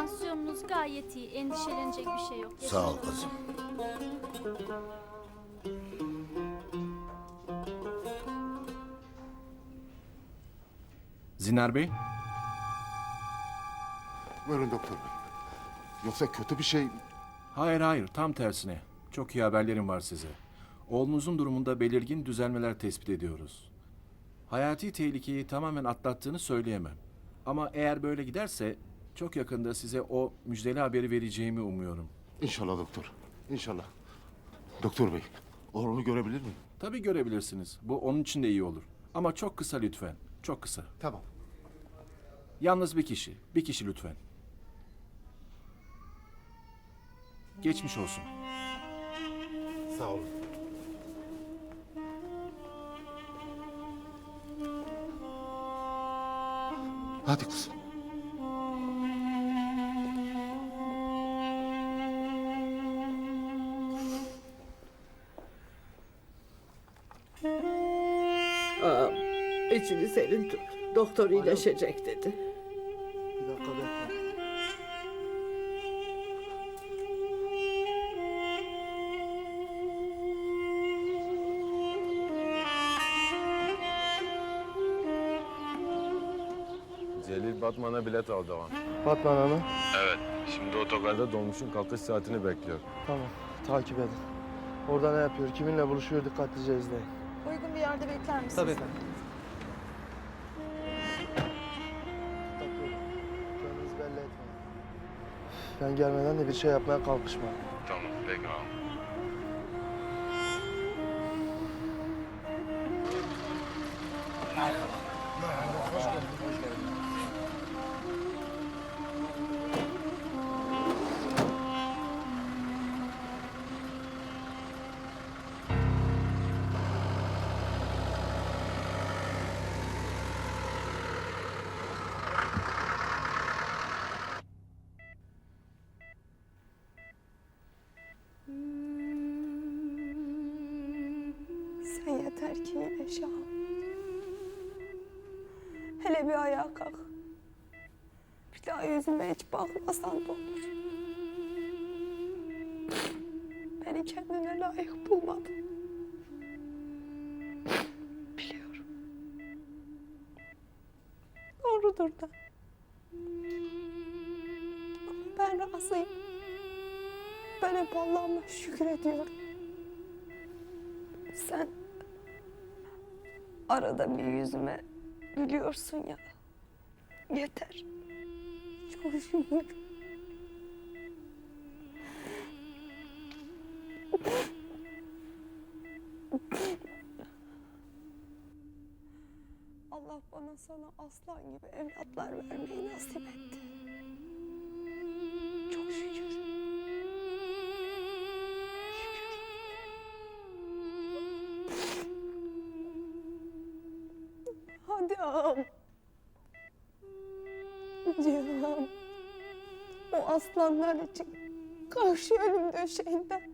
Tansiyonunuz gayet iyi. Endişelenecek bir şey yok. Sağ ol kızım. Zinar Bey, Buyurun doktor bey. Yoksa kötü bir şey... hayır hayır tam tersine. Çok iyi haberlerim var size. Oğlunuzun durumunda belirgin düzelmeler tespit ediyoruz. Hayati tehlikeyi tamamen atlattığını söyleyemem. Ama eğer böyle giderse çok yakında size o müjdeli haberi vereceğimi umuyorum. İnşallah doktor. İnşallah. Doktor bey, oğlumu görebilir miyim? Tabii görebilirsiniz. Bu onun için de iyi olur. Ama çok kısa lütfen. Çok kısa. Tamam. Yalnız bir kişi. Bir kişi lütfen. Geçmiş olsun. Sağ olun. Hadi kızım. Ağam, içini serin tut. Doktor iyileşecek dedi. Bir dakika bekle. Celil Batman'a bilet aldı ama. Batman Hanım. Evet. Şimdi otogarda dolmuşun kalkış saatini bekliyor. Tamam. Takip edin. Orada ne yapıyor, kiminle buluşuyor dikkatlice izleyin. Uygun bir yerde bekler misiniz? Tabii. Kendinizi belli etmeyin. Ben gelmeden de bir şey yapmaya kalkışma. Tamam, peki ağam. Sen yeter ki iyileş ağam. Hele bir ayağa kalk. Bir daha yüzüme hiç bakmasan da olur. Beni kendine layık bulmadın. Biliyorum. Doğrudur da. Ama ben razıyım. Ben hep Allah'ıma şükür ediyorum. Sen arada bir yüzüme gülüyorsun ya. Yeter. Çok şükür. Allah bana sana aslan gibi evlatlar vermeyi nasip etti. Ağam. Cihan. O aslanlar için karşı ölüm döşeğinden.